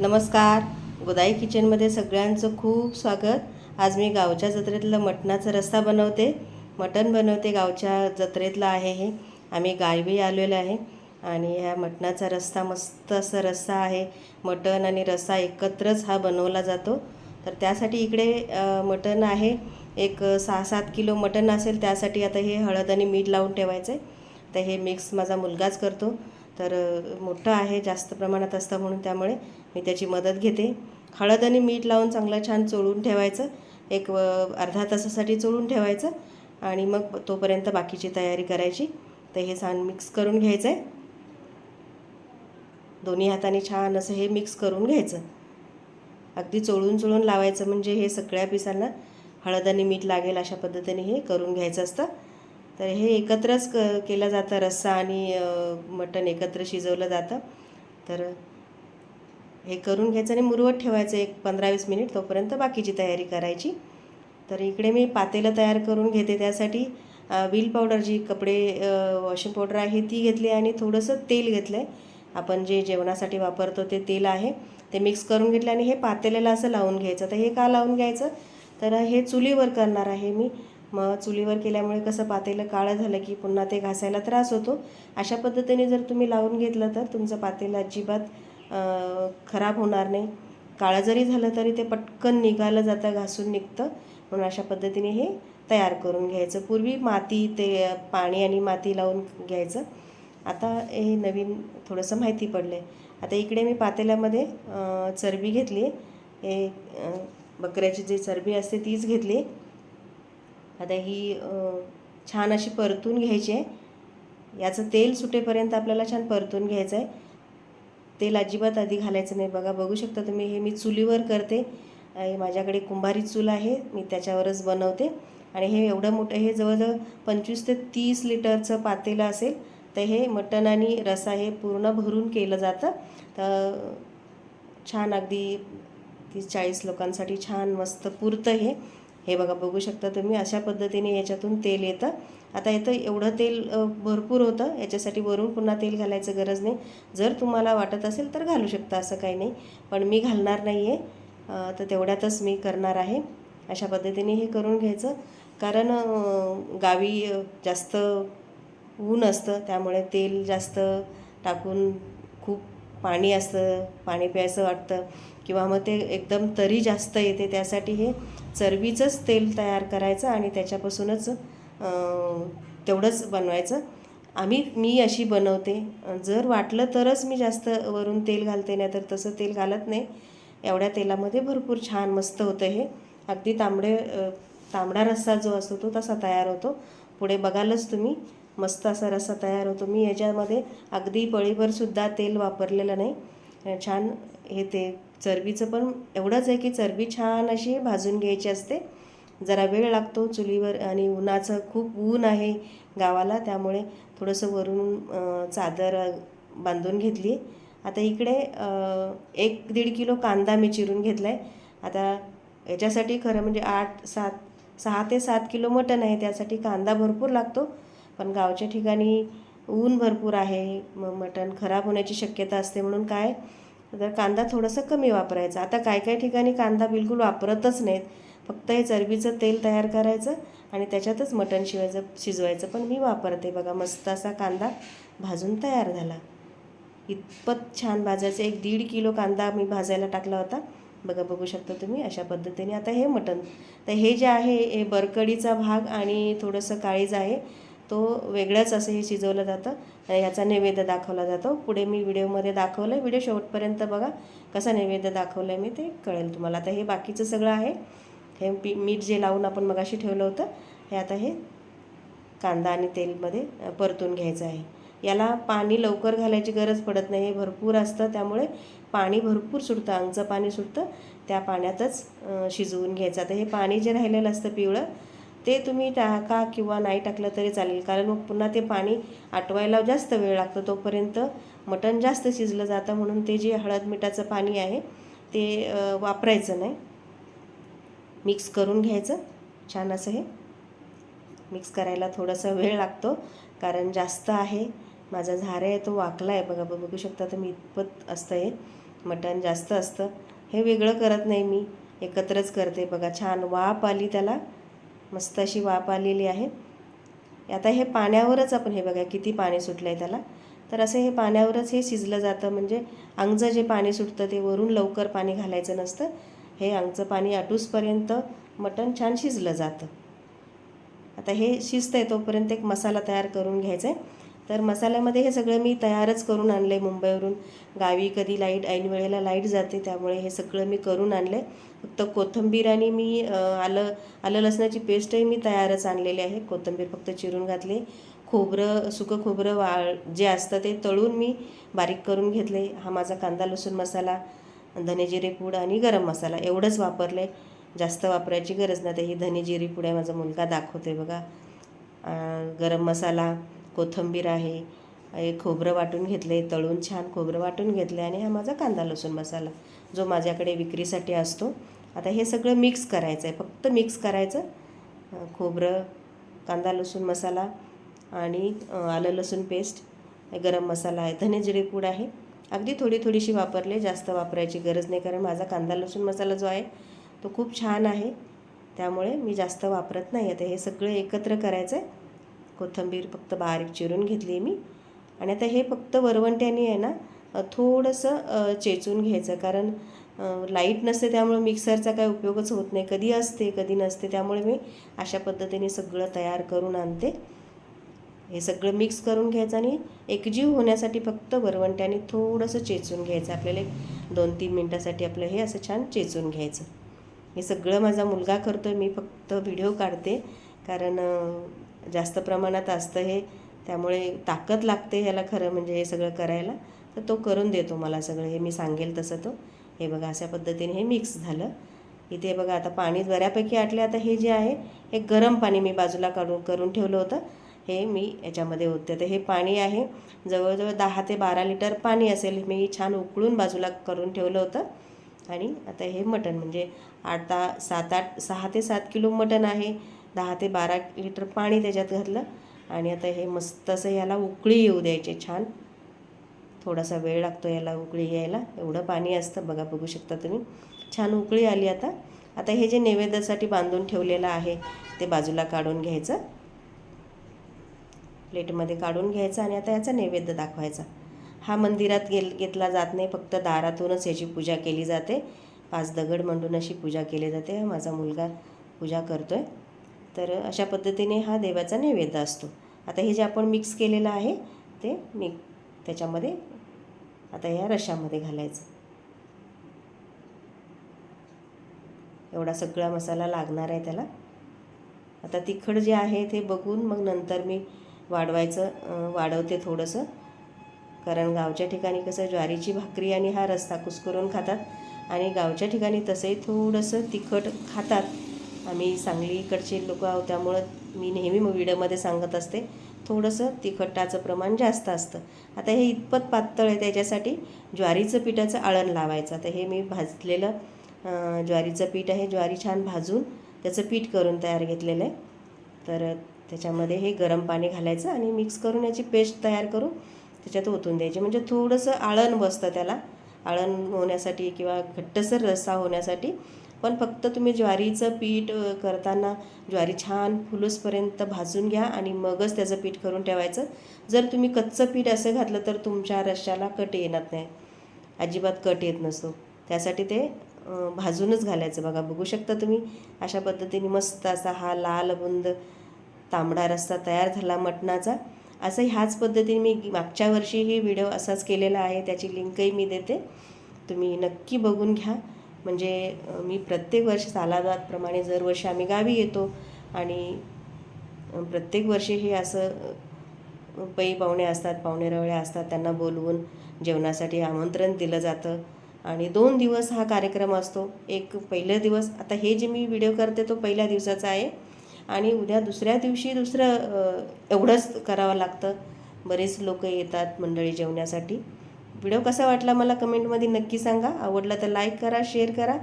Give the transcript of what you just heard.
नमस्कार. गोदाई किचनमध्ये सगळ्यांचं खूप स्वागत. आज मी गावच्या जत्रेतलं मटणाचा रस्सा बनवते. मटण बनवते गावच्या जत्रेतलं आहे हे. आम्ही गायबी आलेलो आहे आणि ह्या मटणाचा रस्सा मस्त असा रस्सा आहे. मटण आणि रस्सा एकत्रच हा बनवला जातो. तर त्यासाठी इकडे मटण आहे. एक सहा सात किलो मटण असेल त्यासाठी आता हे हळद आणि मीठ लावून ठेवायचं आहे तर हे मिक्स माझा मुलगाच करतो. तर मोठं आहे जास्त प्रमाणात असतं म्हणून त्यामुळे मी त्याची मदत घेते. हळद आणि मीठ लावून चांगलं छान चोळून ठेवायचं. एक अर्धा तासासाठी चोळून ठेवायचं. आणि मग तोपर्यंत बाकीची तयारी करायची. तर हे छान मिक्स करून घ्यायचं आहे दोन्ही हाताने छान असं हे मिक्स करून घ्यायचं. अगदी चोळून चोळून लावायचं म्हणजे हे सगळ्या पिसांना हळद आणि मीठ लागेल अशा पद्धतीने हे करून घ्यायचं असतं. तर हे एकत्रच क केलं जातं. रस्सा आणि मटण एकत्र शिजवलं जातं. तर हे करून घ्यायचं आणि मुरवत ठेवायचं एक पंधरा वीस मिनिट तोपर्यंत बाकीची तयारी करायची. तर इकडे मी पातेलं तयार करून घेते त्यासाठी. व्हील पावडर जी कपडे वॉशिंग पावडर आहे ती घेतली आणि थोडंसं तेल घेतलं आहे आपण जे जेवणासाठी वापरतो ते तेल आहे. ते मिक्स करून घेतलं आणि हे पातेल्याला असं लावून घ्यायचं. तर हे का लावून घ्यायचं? तर हे चुलीवर करणार आहे मी. मग चुलीवर केल्यामुळे कसं पातेलं काळं झालं की पुन्हा ते घासायला त्रास होतो. अशा पद्धतीने जर तुम्ही लावून घेतलं तर तुमचं पातेलं अजिबात खराब होणार नाही. काळं जरी झालं तरी ते पटकन निघालं जातं घासून निघतं. म्हणून अशा पद्धतीने हे तयार करून घ्यायचं. पूर्वी माती ते पाणी आणि माती लावून घ्यायचं. आता हे नवीन थोडंसं माहिती पडलं आहे आता इकडे मी पातेल्यामध्ये चरबी घेतली हे बकऱ्याची जी चरबी असते तीच घेतली आता ही छान अशी परतून घ्यायची आहे. याचं तेल सुटेपर्यंत आपल्याला छान परतून घ्यायचं आहे. तेल अजिबात आधी घालायचं नाही. बघा बघू शकता तुम्ही हे मी चुलीवर करते. हे माझ्याकडे कुंभारी चूल आहे मी त्याच्यावरच बनवते. आणि हे एवढं मोठं हे जवळजवळ पंचवीस ते तीस लिटरचं पातेलं असेल तर हे मटण आणि रसा हे पूर्ण भरून केलं जातं. तर छान अगदी तीस चाळीस लोकांसाठी छान मस्त पुरतं हे. हे बघा बघू शकता तुम्ही अशा पद्धतीने याच्यातून तेल येतं. आता येतं एवढं तेल भरपूर होतं. याच्यासाठी वरून पुन्हा तेल घालायचं गरज नाही. जर तुम्हाला वाटत असेल तर घालू शकता असं काही नाही. पण मी घालणार नाही आहे तर तेवढ्यातच मी करणार आहे. अशा पद्धतीने हे करून घ्यायचं. कारण गावी जास्त ऊन असतं. त्यामुळे तेल जास्त टाकून खूप पाणी असतं पाणी प्यायचं वाटतं किंवा मग ते एकदम तरी जास्त येते त्यासाठी हे चरबीचंच तेल तयार करायचं आणि त्याच्यापासूनच तेवढंच बनवायचं. आम्ही मी अशी बनवते. जर वाटलं तरच मी जास्त वरून तेल घालते नाही तर तसं तेल घालत नाही. एवढ्या तेलामध्ये भरपूर छान मस्त होतं हे. अगदी तांबडे तांबडा रस्सा जो असतो तो तसा तयार होतो. पुढे बघालच तुम्ही. मस्त असा रस्सा तयार होतो. मी याच्यामध्ये अगदी पळीभरसुद्धा तेल वापरलेलं नाही. छान हे ते चरबीचं पण एवढंच आहे की चरबी छान अशी भाजून घ्यायची असते. जरा वेळ लागतो चुलीवर आणि उन्हाचं खूप ऊन आहे गावाला त्यामुळे थोडंसं वरून चादर बांधून घेतली. आता इकडे एक दीड किलो कांदा मी चिरून घेतला आहे आता याच्यासाठी खरं म्हणजे आठ सात सहा ते सात किलो मटण आहे त्यासाठी कांदा भरपूर लागतो. पण गावच्या ठिकाणी ऊन भरपूर आहे मग मटण खराब होण्याची शक्यता असते म्हणून काय? तर कांदा थोडंसं कमी वापरायचा. आता काय काय ठिकाणी कांदा बिलकुल वापरतच नाहीत. फक्त हे चरबीचं तेल तयार करायचं आणि त्याच्यातच मटण शिवायचं शिजवायचं. पण मी वापरते बघा मस्त असा कांदा भाजून तयार झाला. इतपत छान भाजायचं. एक दीड किलो कांदा मी भाजायला टाकला होता. बघा बघू शकता तुम्ही अशा पद्धतीने. आता हे मटण तर हे जे आहे हे बरकडीचा भाग आणि थोडंसं काळीज आहे. तो वेगळंच असं हे शिजवलं जातं. ह्याचा नैवेद्य दाखवला जातो. पुढे मी व्हिडिओमध्ये दाखवलं आहे व्हिडिओ शेवटपर्यंत बघा कसा नैवेद्य दाखवलं आहे मी ते कळेल तुम्हाला. आता हे बाकीचं सगळं आहे. हे पी मीठ जे लावून आपण मगाशी ठेवलं होतं हे आता हे कांदा आणि तेलमध्ये परतून घ्यायचं आहे. याला पाणी लवकर घालायची गरज पडत नाही. हे भरपूर असतं. त्यामुळे पाणी भरपूर सुटतं. अंगचं पाणी सुटतं. त्या पाण्यातच शिजवून घ्यायचं. आता हे पाणी जे राहिलेलं असतं पिवळं ते तुम्ही टाका किंवा नाही टाकलं तरी चालेल. कारण मग पुन्हा ते पाणी आटवायला जास्त वेळ लागतो तोपर्यंत. मटण जास्त शिजलं जातं म्हणून ते जे हळद मिठाचं पाणी आहे ते वापरायचं नाही. मिक्स करून घ्यायचं. छान असं हे. मिक्स करायला थोडासा वेळ लागतो. कारण जास्त आहे. माझा झारा आहे तो वाकला आहे. बघा बघू शकता तुम्ही इतपत असतं हे. मटण जास्त असतं. हे वेगळं करत नाही मी. एकत्रच करते. बघा छान वाफ आली त्याला. मस्त अशी वाफ आलेली आहे. आता हे पाण्यावरच आपण हे बघा किती पाणी सुटलं आहे त्याला. तर असं हे पाण्यावरच हे शिजलं जातं म्हणजे अंगचं जे पाणी सुटतं ते वरून लवकर पाणी घालायचं नसतं. हे अंगचं पाणी आटूसपर्यंत मटण छान शिजलं जातं. आता हे शिजतं आहे तोपर्यंत एक मसाला तयार करून घ्यायचा आहे तर मसाल्यामध्ये हे सगळं मी तयारच करून आणलं आहे मुंबईवरून. गावी कधी लाइट ऐन वेळेला लाइट जाते त्यामुळे हे सगळं मी करून आणलं आहे फक्त कोथिंबीर आणि मी आलं आलं लसणाची पेस्टही मी तयारच आणलेली आहे. कोथिंबीर फक्त चिरून घातली. खोबरं सुकं खोबरं वाळ जे असतं ते तळून मी बारीक करून घेतले हा माझा कांदा लसूण मसाला धनेजिरे पूड आणि गरम मसाला एवढंच वापरले जास्त वापरायची गरज नाही. ही धनेजिरी पूड आहे माझा मुलगा दाखवते बघा. गरम मसाला कोथिंबीर आहे हे खोबरं वाटून घेतले तळून छान खोबरं वाटून घेतले आणि हा माझा कांदा लसूण मसाला जो माझ्याकडे विक्रीसाठी असतो. आता हे सगळं मिक्स करायचं आहे फक्त मिक्स करायचं. खोबरं कांदा लसूण मसाला आणि आलं लसूण पेस्ट गरम मसाला आहे धने जिरे पूड आहे. अगदी थोडी थोडीशी वापरले जास्त वापरायची गरज नाही कारण माझा कांदा लसूण मसाला जो आहे तो खूप छान आहे. त्यामुळे मी जास्त वापरत नाही. आता हे सगळं एकत्र करायचं आहे कोथिंबीर फक्त बारीक चिरून घेतली मी. आणि आता हे फक्त वरवंट्याने आहे ना थोडंसं चेचून घ्यायचं. कारण लाइट नसते त्यामुळे मिक्सरचा काय उपयोगच होत नाही. कधी असते कधी नसते त्यामुळे मी अशा पद्धतीने सगळं तयार करून आणते. हे सगळं मिक्स करून घ्यायचं आणि एकजीव होण्यासाठी फक्त वरवंट्याने थोडंसं चेचून घ्यायचं. आपल्याला एक दोन तीन मिनटासाठी आपलं हे असं छान चेचून घ्यायचं. हे सगळं माझा मुलगा करतो आहे मी फक्त व्हिडिओ काढते. कारण जास्त प्रमाणात असतं हे त्यामुळे ताकद लागते ह्याला खरं म्हणजे हे सगळं करायला. तर तो करून देतो मला सगळं हे मी सांगेल तसं तो. हे बघा अशा पद्धतीने हे मिक्स झालं. इथे बघा आता पाणी बऱ्यापैकी आटले. आता हे जे आहे हे गरम पाणी मी बाजूला काढून करून ठेवलं होतं. हे मी याच्यामध्ये होते तर हे पाणी आहे जवळजवळ दहा ते बारा लिटर पाणी असेल मी छान उकळून बाजूला करून ठेवलं होतं. आणि आता हे मटण म्हणजे आठ सात आठ सहा ते सात किलो मटण आहे. दहा ते बारा लिटर पाणी त्याच्यात घातलं. आणि आता हे मस्त असं याला उकळी येऊ द्यायचे छान. थोडासा वेळ लागतो याला उकळी यायला. एवढं पाणी असतं बघा बघू शकता तुम्ही. छान उकळी आली आता. आता हे जे नैवेद्यासाठी बांधून ठेवलेलं आहे ते बाजूला काढून घ्यायचं. प्लेटमध्ये काढून घ्यायचं आणि आता याचा नैवेद्य दाखवायचा. हा मंदिरात गेल घेतला जात नाही फक्त दारातूनच याची पूजा केली जाते. पाच दगड म्हणून अशी पूजा केली जाते. माझा मुलगा पूजा करतो आहे तर अशा पद्धतीने हा देवाचा नैवेद्य असतो. आता हे जे आपण मिक्स केलेलं आहे ते मी त्याच्यामध्ये आता या रशामध्ये घालायचं. एवढा सगळा मसाला लागणार आहे त्याला. आता तिखट जे आहे ते बघून मग नंतर मी वाढवायचं वाढवते थोडंसं. कारण गावच्या ठिकाणी कसं ज्वारीची भाकरी आणि हा रस्ता कुस्करून खातात आणि गावच्या ठिकाणी तसंही थोडंसं तिखट खातात. आम्ही सांगलीकडचे लोक आहोत त्यामुळं मी नेहमी मग व्हिडिओमध्ये सांगत असते. थोडंसं तिखटाचं प्रमाण जास्त असतं. आता हे इतपत पातळ आहे त्याच्यासाठी ज्वारीचं पिठाचं आळण लावायचं. आता हे मी भाजलेलं ज्वारीचं पीठ आहे ज्वारी छान भाजून त्याचं पीठ करून तयार घेतलेलं आहे. तर त्याच्यामध्ये हे गरम पाणी घालायचं आणि मिक्स करून याची पेस्ट तयार करून त्याच्यात ओतून द्यायची. म्हणजे थोडंसं आळण बसतं त्याला. आळण होण्यासाठी किंवा घट्टसर रस्सा होण्यासाठी पण फक्त तुम्ही ज्वारीचं पीठ करताना ज्वारी छान फुलूसपर्यंत भाजून घ्या आणि मगच त्याचं पीठ करून ठेवायचं. जर तुम्ही कच्चं पीठ असं घातलं तर तुमच्या रश्श्याला कट येणार नाही. अजिबात कट येत नसतो. त्यासाठी ते भाजूनच घालायचं बघा. बघू शकता तुम्ही अशा पद्धतीने मस्त असा हा लाल बुंद तांबडा रस्सा तयार झाला मटणाचा. असं ह्याच पद्धतीने मी मागच्या वर्षीही व्हिडिओ असाच केलेला आहे. त्याची लिंकही मी देते. तुम्ही नक्की बघून घ्या. म्हणजे मी प्रत्येक वर्ष सालाबादप्रमाणे दरवर्षी आम्ही गावी येतो आणि प्रत्येक वर्षी हे असं पै पाहुणे असतात पाहुणे रवळे असतात त्यांना बोलवून जेवणासाठी आमंत्रण दिलं जातं. आणि दोन दिवस हा कार्यक्रम असतो. एक पहिला दिवस आता हे जे मी व्हिडिओ करते तो पहिल्या दिवसाचा आहे. आणि उद्या दुसऱ्या दिवशी दुसरं एवढंच करावं लागतं. बरेच लोक येतात मंडळी जेवण्यासाठी. व्हिडिओ कसा वाटला मला कमेंटमध्ये नक्की सांगा. आवडला तर लाईक करा शेअर करा.